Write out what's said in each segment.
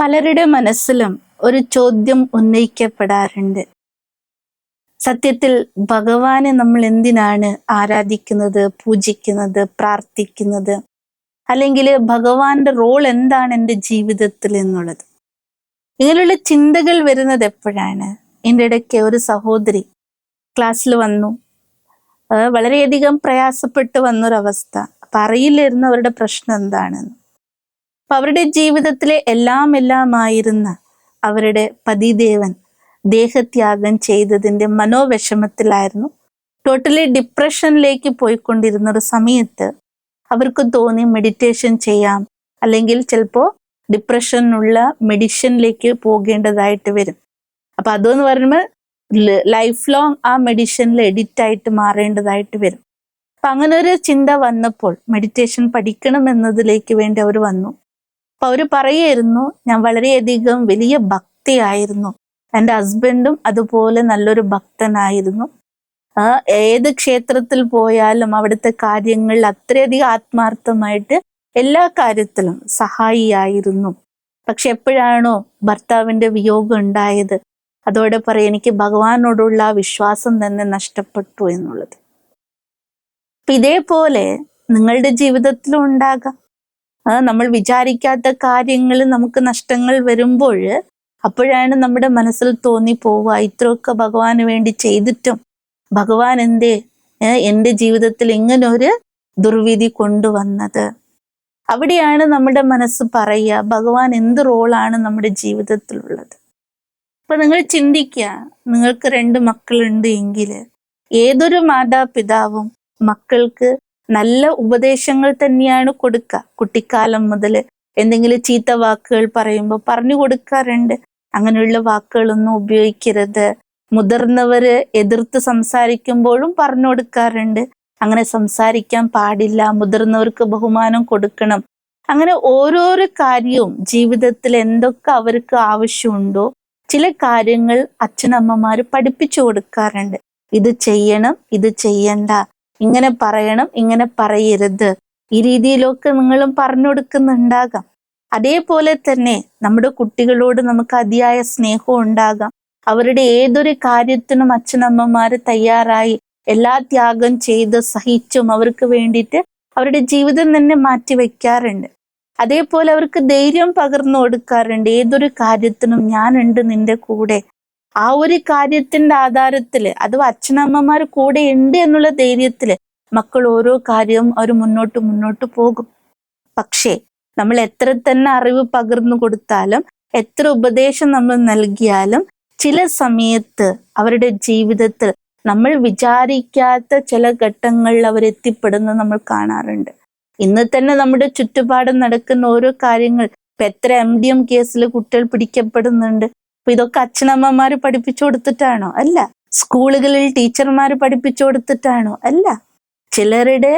പലരുടെ മനസ്സിലും ഒരു ചോദ്യം ഉന്നയിക്കപ്പെടാറുണ്ട്. സത്യത്തിൽ ഭഗവാനെ നമ്മൾ എന്തിനാണ് ആരാധിക്കുന്നത് പൂജിക്കുന്നത് പ്രാർത്ഥിക്കുന്നത്? അല്ലെങ്കിൽ ഭഗവാന്റെ റോൾ എന്താണ് എന്റെ ജീവിതത്തിൽ എന്നുള്ളത്? ഇങ്ങനെയുള്ള ചിന്തകൾ വരുന്നത് എപ്പോഴാണ്? എന്റെ ഇടയ്ക്ക് ഒരു സഹോദരി ക്ലാസ്സിൽ വന്നു. വളരെയധികം പ്രയാസപ്പെട്ട് വന്നൊരവസ്ഥ. അപ്പം അറിയില്ലായിരുന്നു അവരുടെ പ്രശ്നം എന്താണെന്ന്. അവരുടെ ജീവിതത്തിലെ എല്ലാം എല്ലാമായിരുന്ന അവരുടെ പതിദേവൻ ദേഹത്യാഗം ചെയ്തതിന്റെ മനോവിഷമത്തിലായിരുന്നു. ടോട്ടലി ഡിപ്രഷനിലേക്ക് പോയിക്കൊണ്ടിരുന്ന ഒരു സമയത്ത് അവർക്ക് തോന്നി മെഡിറ്റേഷൻ ചെയ്യാം. അല്ലെങ്കിൽ ചിലപ്പോൾ ഡിപ്രഷനുള്ള മെഡിഷനിലേക്ക് പോകേണ്ടതായിട്ട് വരും. അപ്പൊ അതെന്ന് പറയുമ്പോൾ ലൈഫ് ലോങ് ആ മെഡിഷനിൽ എഡിറ്റ് ആയിട്ട് മാറേണ്ടതായിട്ട് വരും. അപ്പൊ അങ്ങനെ ഒരു ചിന്ത വന്നപ്പോൾ മെഡിറ്റേഷൻ പഠിക്കണം എന്നതിലേക്ക് വേണ്ടി അവർ വന്നു. അപ്പൊ അവർ പറയായിരുന്നു ഞാൻ വളരെയധികം വലിയ ഭക്തിയായിരുന്നു. എന്റെ ഹസ്ബൻഡും അതുപോലെ നല്ലൊരു ഭക്തനായിരുന്നു. ഏത് ക്ഷേത്രത്തിൽ പോയാലും അവിടുത്തെ കാര്യങ്ങളിൽ അത്രയധികം ആത്മാർത്ഥമായിട്ട് എല്ലാ കാര്യത്തിലും സഹായിയായിരുന്നു. പക്ഷെ എപ്പോഴാണോ ഭർത്താവിന്റെ വിയോഗം ഉണ്ടായത് അതോടെ പറയാം എനിക്ക് ഭഗവാനോടുള്ള ആ വിശ്വാസം തന്നെ നഷ്ടപ്പെട്ടു എന്നുള്ളത്. ഇതേപോലെ നിങ്ങളുടെ ജീവിതത്തിലും ഉണ്ടാകാം. നമ്മൾ വിചാരിക്കാത്ത കാര്യങ്ങൾ നമുക്ക് നഷ്ടങ്ങൾ വരുമ്പോൾ അപ്പോഴാണ് നമ്മുടെ മനസ്സിൽ തോന്നി പോവുക. ഇത്രയൊക്കെ ഭഗവാന് വേണ്ടി ചെയ്തിട്ടും ഭഗവാൻ എന്തേ? എന്റെ ജീവിതത്തിൽ ഇങ്ങനെ ഒരു ദുർവിധി കൊണ്ടുവന്നത്. അവിടെയാണ് നമ്മുടെ മനസ്സ് പറയുക ഭഗവാൻ എന്ത് റോളാണ് നമ്മുടെ ജീവിതത്തിലുള്ളത്? അപ്പൊ നിങ്ങൾ ചിന്തിക്കുക നിങ്ങൾക്ക് രണ്ട് മക്കളുണ്ട് എങ്കിൽ ഏതൊരു മാതാപിതാവും മക്കൾക്ക് നല്ല ഉപദേശങ്ങൾ തന്നെയാണ് കൊടുക്കുക കുട്ടിക്കാലം മുതൽ എന്തെങ്കിലും ചീത്ത വാക്കുകൾ പറയുമ്പോൾ പറഞ്ഞു കൊടുക്കാറുണ്ട്. അങ്ങനെയുള്ള വാക്കുകളൊന്നും ഉപയോഗിക്കരുത്. മുതിർന്നവര് എതിർത്ത് സംസാരിക്കുമ്പോഴും പറഞ്ഞു കൊടുക്കാറുണ്ട്. അങ്ങനെ സംസാരിക്കാൻ പാടില്ല. മുതിർന്നവർക്ക് ബഹുമാനം കൊടുക്കണം. അങ്ങനെ ഓരോരോ കാര്യവും ജീവിതത്തിൽ എന്തൊക്കെ അവർക്ക് ആവശ്യമുണ്ടോ ചില കാര്യങ്ങൾ അച്ഛനമ്മമാർ പഠിപ്പിച്ചു കൊടുക്കാറുണ്ട്. ഇത് ചെയ്യണം ഇത് ചെയ്യണ്ട. ഇങ്ങനെ പറയണം ഇങ്ങനെ പറയരുത്. ഈ രീതിയിലൊക്കെ നിങ്ങളും പറഞ്ഞു കൊടുക്കുന്നുണ്ടാകാം അതേപോലെ തന്നെ നമ്മുടെ കുട്ടികളോട് നമുക്ക് അതിയായ സ്നേഹവും ഉണ്ടാകാം. അവരുടെ ഏതൊരു കാര്യത്തിനും അച്ഛനമ്മമാര് തയ്യാറായി എല്ലാ ത്യാഗം ചെയ്ത് സഹിച്ചും അവർക്ക് വേണ്ടിയിട്ട് അവരുടെ ജീവിതം തന്നെ മാറ്റി വെക്കാറുണ്ട് അതേപോലെ അവർക്ക് ധൈര്യം പകർന്നു കൊടുക്കാറുണ്ട്. ഏതൊരു കാര്യത്തിനും ഞാനുണ്ട് നിന്റെ കൂടെ. ആ ഒരു കാര്യത്തിന്റെ ആധാരത്തിൽ അഥവാ അച്ഛനമ്മമാർ കൂടെ ഉണ്ട് എന്നുള്ള ധൈര്യത്തിൽ മക്കൾ ഓരോ കാര്യവും അവർ മുന്നോട്ട് മുന്നോട്ട് പോകും. പക്ഷേ നമ്മൾ എത്ര തന്നെ അറിവ് പകർന്നു കൊടുത്താലും എത്ര ഉപദേശം നമ്മൾ നൽകിയാലും ചില സമയത്ത് അവരുടെ ജീവിതത്തിൽ നമ്മൾ വിചാരിക്കാത്ത ചില ഘട്ടങ്ങളിൽ അവർ എത്തിപ്പെടുന്നത് നമ്മൾ കാണാറുണ്ട്. ഇന്ന് തന്നെ നമ്മുടെ ചുറ്റുപാടും നടക്കുന്ന ഓരോ കാര്യങ്ങൾ ഇപ്പൊ എത്ര എം ഡി എം കേസിൽ കുട്ടികൾ പിടിക്കപ്പെടുന്നുണ്ട്. അപ്പൊ ഇതൊക്കെ അച്ഛനമ്മമാര് പഠിപ്പിച്ചു കൊടുത്തിട്ടാണോ? അല്ല. സ്കൂളുകളിൽ ടീച്ചർമാർ പഠിപ്പിച്ചു കൊടുത്തിട്ടാണോ? അല്ല. ചിലരുടെ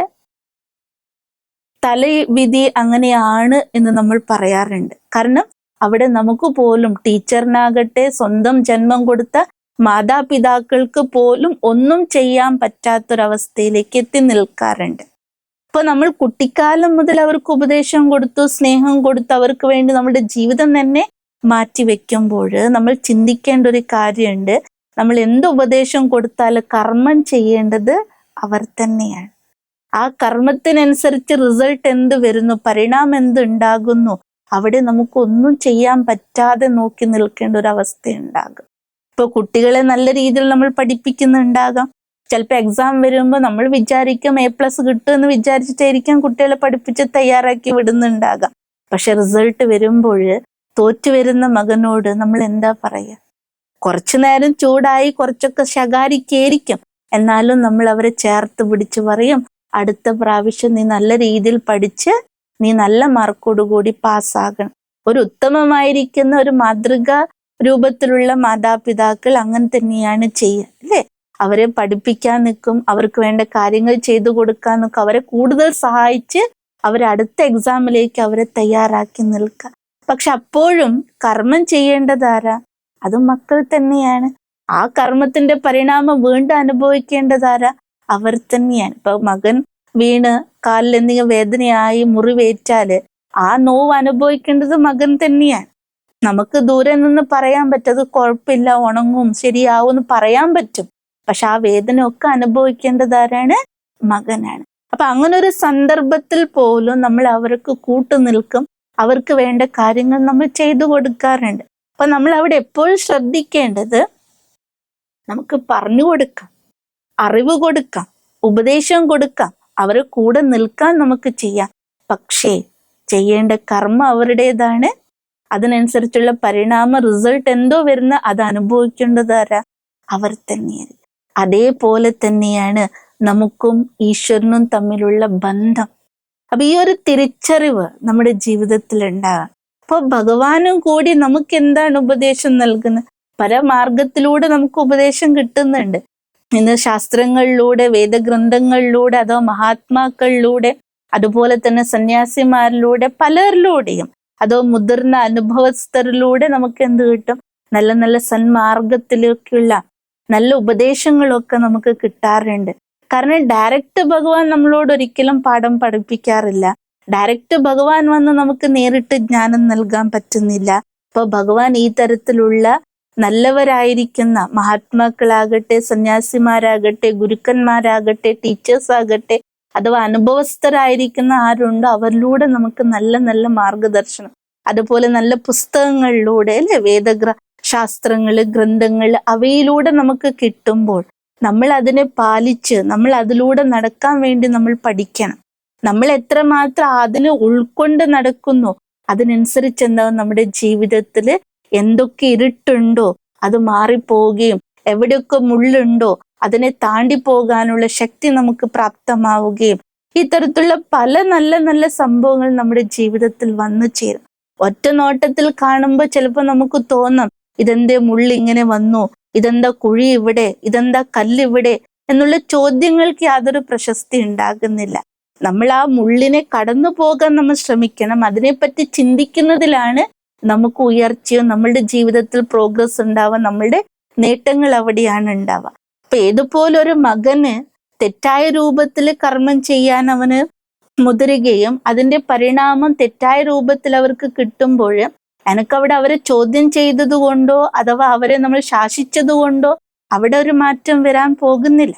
തലവിധി അങ്ങനെയാണ് എന്ന് നമ്മൾ പറയാറുണ്ട്. കാരണം അവിടെ നമുക്ക് പോലും ടീച്ചറിനാകട്ടെ സ്വന്തം ജന്മം കൊടുത്ത മാതാപിതാക്കൾക്ക് പോലും ഒന്നും ചെയ്യാൻ പറ്റാത്തൊരവസ്ഥയിലേക്ക് എത്തി നിൽക്കാറുണ്ട്. ഇപ്പൊ നമ്മൾ കുട്ടിക്കാലം മുതൽ അവർക്ക് ഉപദേശം കൊടുത്തു സ്നേഹം കൊടുത്തു അവർക്ക് വേണ്ടി നമ്മുടെ ജീവിതം തന്നെ മാറ്റി വെക്കുമ്പോൾ നമ്മൾ ചിന്തിക്കേണ്ട ഒരു കാര്യമുണ്ട്. നമ്മൾ എന്ത് ഉപദേശം കൊടുത്താലും കർമ്മം ചെയ്യേണ്ടത് അവർ തന്നെയാണ്. ആ കർമ്മത്തിനനുസരിച്ച് റിസൾട്ട് എന്ത് വരുന്നു പരിണാമം എന്ത് ഉണ്ടാകുന്നു അവിടെ നമുക്കൊന്നും ചെയ്യാൻ പറ്റാതെ നോക്കി നിൽക്കേണ്ട ഒരു അവസ്ഥ ഉണ്ടാകും ഇപ്പൊ കുട്ടികളെ നല്ല രീതിയിൽ നമ്മൾ പഠിപ്പിക്കുന്നുണ്ടാകാം. ചിലപ്പോൾ എക്സാം വരുമ്പോൾ നമ്മൾ വിചാരിക്കും എ പ്ലസ് കിട്ടുമെന്ന് വിചാരിച്ചിട്ടായിരിക്കും കുട്ടികളെ പഠിപ്പിച്ച് തയ്യാറാക്കി വിടുന്നുണ്ടാകാം. പക്ഷെ റിസൾട്ട് വരുമ്പോൾ തോറ്റു വരുന്ന മകനോട് നമ്മൾ എന്താ പറയുക കുറച്ചു നേരം ചൂടായി കുറച്ചൊക്കെ ശകാരിക്കേരിക്കും എന്നാലും നമ്മൾ അവരെ ചേർത്ത് പിടിച്ച് പറയും അടുത്ത പ്രാവശ്യം നീ നല്ല രീതിയിൽ പഠിച്ച് നീ നല്ല മാർക്കോടുകൂടി പാസ്സാകണം. ഒരു ഉത്തമമായിരിക്കുന്ന ഒരു മാതൃക രൂപത്തിലുള്ള മാതാപിതാക്കൾ അങ്ങനെ തന്നെയാണ് ചെയ്യുക അല്ലേ? അവരെ പഠിപ്പിക്കാൻ നിൽക്കും അവർക്ക് വേണ്ട കാര്യങ്ങൾ ചെയ്തു കൊടുക്കാൻ നിൽക്കും അവരെ കൂടുതൽ സഹായിച്ച് അവരെ അടുത്ത എക്സാമിലേക്ക് അവരെ തയ്യാറാക്കി നിൽക്കുക. പക്ഷെ അപ്പോഴും കർമ്മം ചെയ്യേണ്ടതാരാ അത് മക്കൾ തന്നെയാണ്. ആ കർമ്മത്തിന്റെ പരിണാമം വീണ്ടും അനുഭവിക്കേണ്ടതാരാ അവർ തന്നെയാണ്. ഇപ്പൊ മകൻ വീണ് കാലിൽ എന്തെങ്കിലും വേദനയായി മുറിവേറ്റാൽ ആ നോവ് അനുഭവിക്കേണ്ടത് മകൻ തന്നെയാണ്. നമുക്ക് ദൂരെ നിന്ന് പറയാൻ പറ്റും അത് കുഴപ്പമില്ല ഉണങ്ങും ശരിയാവും എന്ന് പറയാൻ പറ്റും. പക്ഷെ ആ വേദന ഒക്കെ അനുഭവിക്കേണ്ടതാരാണ് മകനാണ്. അപ്പൊ അങ്ങനെ ഒരു സന്ദർഭത്തിൽ പോലും നമ്മൾ അവർക്ക് കൂട്ടു നിൽക്കും. അവർക്ക് വേണ്ട കാര്യങ്ങൾ നമ്മൾ ചെയ്തു കൊടുക്കാറുണ്ട്. അപ്പൊ നമ്മൾ അവിടെ എപ്പോഴും ശ്രദ്ധിക്കേണ്ടത്? നമുക്ക് പറഞ്ഞു കൊടുക്കാം അറിവ് കൊടുക്കാം ഉപദേശം കൊടുക്കാം അവരെ കൂടെ നിൽക്കാൻ നമുക്ക് ചെയ്യാം. പക്ഷേ ചെയ്യേണ്ട കർമ്മ അവരുടേതാണ്. അതിനനുസരിച്ചുള്ള പരിണാമ റിസൾട്ട് എന്തോ വരുന്ന അത് അനുഭവിക്കേണ്ടത് ആരാ? അവർ തന്നെയാണ് അതേപോലെ തന്നെയാണ് നമുക്കും ഈശ്വരനും തമ്മിലുള്ള ബന്ധം. അപ്പൊ ഈ ഒരു തിരിച്ചറിവ് നമ്മുടെ ജീവിതത്തിൽ ഉണ്ടാകാം അപ്പൊ ഭഗവാനും കൂടി നമുക്ക് എന്താണ് ഉപദേശം നൽകുന്നത്? പല മാർഗത്തിലൂടെ നമുക്ക് ഉപദേശം കിട്ടുന്നുണ്ട്. ഇന്ന് ശാസ്ത്രങ്ങളിലൂടെ വേദഗ്രന്ഥങ്ങളിലൂടെ അതോ മഹാത്മാക്കളിലൂടെ അതുപോലെ തന്നെ സന്യാസിമാരിലൂടെ പലരിലൂടെയും അതോ മുതിർന്ന അനുഭവസ്ഥരിലൂടെ നമുക്ക് എന്ത് കിട്ടും? നല്ല നല്ല സന്മാർഗത്തിലേക്കുള്ള നല്ല ഉപദേശങ്ങളൊക്കെ നമുക്ക് കിട്ടാറുണ്ട്. കാരണം ഡയറക്റ്റ് ഭഗവാൻ നമ്മളോട് ഒരിക്കലും പാഠം പഠിപ്പിക്കാറില്ല. ഡയറക്റ്റ് ഭഗവാൻ വന്ന് നമുക്ക് നേരിട്ട് ജ്ഞാനം നൽകാൻ പറ്റുന്നില്ല. അപ്പൊ ഭഗവാൻ ഈ തരത്തിലുള്ള നല്ലവരായിരിക്കുന്ന മഹാത്മാക്കളാകട്ടെ സന്യാസിമാരാകട്ടെ ഗുരുക്കന്മാരാകട്ടെ ടീച്ചേഴ്സ് ആകട്ടെ അഥവാ അനുഭവസ്ഥരായിരിക്കുന്ന ആരുണ്ടോ അവരിലൂടെ നമുക്ക് നല്ല നല്ല മാർഗദർശനം. അതുപോലെ നല്ല പുസ്തകങ്ങളിലൂടെ അല്ലെ? വേദഗ്ര ശാസ്ത്രങ്ങൾ ഗ്രന്ഥങ്ങൾ അവയിലൂടെ നമുക്ക് കിട്ടുമ്പോൾ നമ്മൾ അതിനെ പാലിച്ച് നമ്മൾ അതിലൂടെ നടക്കാൻ വേണ്ടി നമ്മൾ പഠിക്കണം. നമ്മൾ എത്രമാത്രം അതിനെ ഉൾക്കൊണ്ട് നടക്കുന്നു അതിനനുസരിച്ച് എന്താവും നമ്മുടെ ജീവിതത്തിൽ എന്തൊക്കെ ഇരുട്ടുണ്ടോ അത് മാറിപ്പോവുകയും എവിടെയൊക്കെ മുള്ളുണ്ടോ അതിനെ താണ്ടി പോകാനുള്ള ശക്തി നമുക്ക് പ്രാപ്തമാവുകയും ഇത്തരത്തിലുള്ള പല നല്ല നല്ല സംഭവങ്ങൾ നമ്മുടെ ജീവിതത്തിൽ വന്നു ചേരും. ഒറ്റ നോട്ടത്തിൽ കാണുമ്പോൾ ചിലപ്പോൾ നമുക്ക് തോന്നാം ഇതെന്തേ മുള്ളിങ്ങനെ വന്നു ഇതെന്താ കുഴി ഇവിടെ? ഇതെന്താ കല്ല് ഇവിടെ? എന്നുള്ള ചോദ്യങ്ങൾക്ക് യാതൊരു പ്രശസ്തി ഉണ്ടാകുന്നില്ല. നമ്മൾ ആ മുള്ളിനെ കടന്നു പോകാൻ നമ്മൾ ശ്രമിക്കണം. അതിനെപ്പറ്റി ചിന്തിക്കുന്നതിലാണ് നമുക്ക് ഉയർച്ചയും നമ്മളുടെ ജീവിതത്തിൽ പ്രോഗ്രസ് ഉണ്ടാവുക നമ്മളുടെ നേട്ടങ്ങൾ അവിടെയാണ് ഉണ്ടാവുക. അപ്പൊ ഏതുപോലെ ഒരു മകന് തെറ്റായ രൂപത്തിൽ കർമ്മം ചെയ്യാൻ അവന് മുതിരുകയും അതിന്റെ പരിണാമം തെറ്റായ രൂപത്തിൽ അവർക്ക് കിട്ടുമ്പോൾ എനക്കവിടെ അവരെ ചോദ്യം ചെയ്തത് കൊണ്ടോ അഥവാ അവരെ നമ്മൾ ശാസിച്ചത് കൊണ്ടോ അവിടെ ഒരു മാറ്റം വരാൻ പോകുന്നില്ല.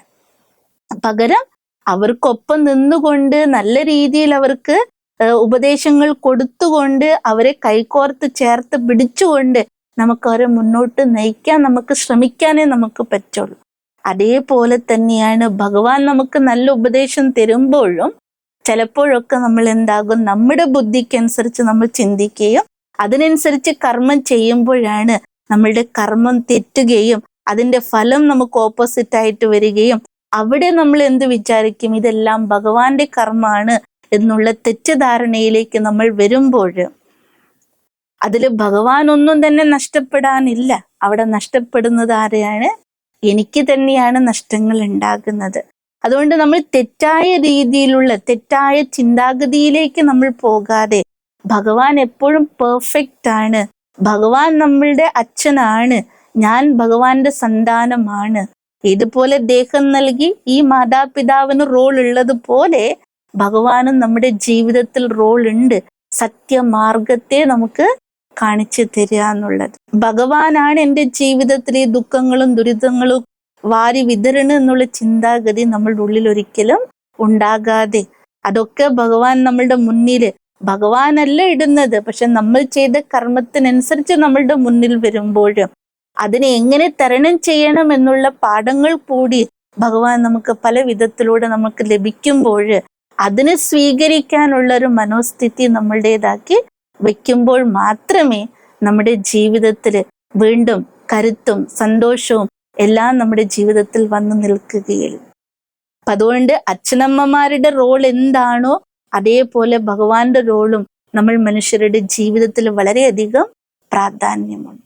പകരം അവർക്കൊപ്പം നിന്നുകൊണ്ട് നല്ല രീതിയിൽ അവർക്ക് ഉപദേശങ്ങൾ കൊടുത്തുകൊണ്ട് അവരെ കൈകോർത്ത് ചേർത്ത് പിടിച്ചുകൊണ്ട് നമുക്ക് അവരെ മുന്നോട്ട് നയിക്കാൻ നമുക്ക് ശ്രമിക്കാനേ നമുക്ക് പറ്റുള്ളൂ. അതേപോലെ തന്നെയാണ് ഭഗവാൻ നമുക്ക് നല്ല ഉപദേശം തരുമ്പോഴും ചിലപ്പോഴൊക്കെ നമ്മൾ എന്താകും നമ്മുടെ ബുദ്ധിക്കനുസരിച്ച് നമ്മൾ ചിന്തിക്കുകയും അതിനനുസരിച്ച് കർമ്മം ചെയ്യുമ്പോഴാണ് നമ്മളുടെ കർമ്മം തെറ്റുകയും അതിന്റെ ഫലം നമുക്ക് ഓപ്പോസിറ്റ് ആയിട്ട് വരികയും അവിടെ നമ്മൾ എന്ത് വിചാരിക്കും? ഇതെല്ലാം ഭഗവാന്റെ കർമ്മമാണ് എന്നുള്ള തെറ്റിദ്ധാരണയിലേക്ക് നമ്മൾ വരുമ്പോൾ അതിൽ ഭഗവാൻ ഒന്നും തന്നെ നഷ്ടപ്പെടാനില്ല. അവിടെ നഷ്ടപ്പെടുന്നത് ആരെയാണ്? എനിക്ക് തന്നെയാണ് നഷ്ടങ്ങൾ ഉണ്ടാകുന്നത്. അതുകൊണ്ട് നമ്മൾ തെറ്റായ രീതിയിലുള്ള തെറ്റായ ചിന്താഗതിയിലേക്ക് നമ്മൾ പോകാതെ ഭഗവാൻ എപ്പോഴും പെർഫെക്റ്റ് ആണ്. ഭഗവാൻ നമ്മളുടെ അച്ഛനാണ്. ഞാൻ ഭഗവാന്റെ സന്താനമാണ്. ഇതുപോലെ ദേഹം നൽകി ഈ മാതാപിതാവിന് റോൾ ഉള്ളതുപോലെ ഭഗവാനും നമ്മുടെ ജീവിതത്തിൽ റോൾ ഉണ്ട്. സത്യമാർഗത്തെ നമുക്ക് കാണിച്ചു തരിക എന്നുള്ളത്. ഭഗവാനാണ് എന്റെ ജീവിതത്തിലെ ദുഃഖങ്ങളും ദുരിതങ്ങളും വാരി വിതരണ എന്നുള്ള ചിന്താഗതി നമ്മളുടെ ഉള്ളിൽ ഒരിക്കലും ഉണ്ടാകാതെ. അതൊക്കെ ഭഗവാൻ നമ്മളുടെ മുന്നിൽ ഭഗവാനല്ല ഇടുന്നത്. പക്ഷെ നമ്മൾ ചെയ്ത കർമ്മത്തിനനുസരിച്ച് നമ്മളുടെ മുന്നിൽ വരുമ്പോഴും അതിനെ എങ്ങനെ തരണം ചെയ്യണം എന്നുള്ള പാഠങ്ങൾ കൂടി ഭഗവാൻ നമുക്ക് പല വിധത്തിലൂടെ നമുക്ക് ലഭിക്കുമ്പോൾ അതിനെ സ്വീകരിക്കാനുള്ള ഒരു മനോസ്ഥിതി നമ്മളുടേതാക്കി വെക്കുമ്പോൾ മാത്രമേ നമ്മുടെ ജീവിതത്തിൽ വീണ്ടും കരുത്തും സന്തോഷവും എല്ലാം നമ്മുടെ ജീവിതത്തിൽ വന്നു നിൽക്കുകയുള്ളൂ. അപ്പൊ അതുകൊണ്ട് അച്ഛനമ്മമാരുടെ റോൾ എന്താണോ അതേപോലെ ഭഗവാന്റെ റോളും നമ്മൾ മനുഷ്യരുടെ ജീവിതത്തിൽ വളരെയധികം പ്രാധാന്യമുണ്ട്.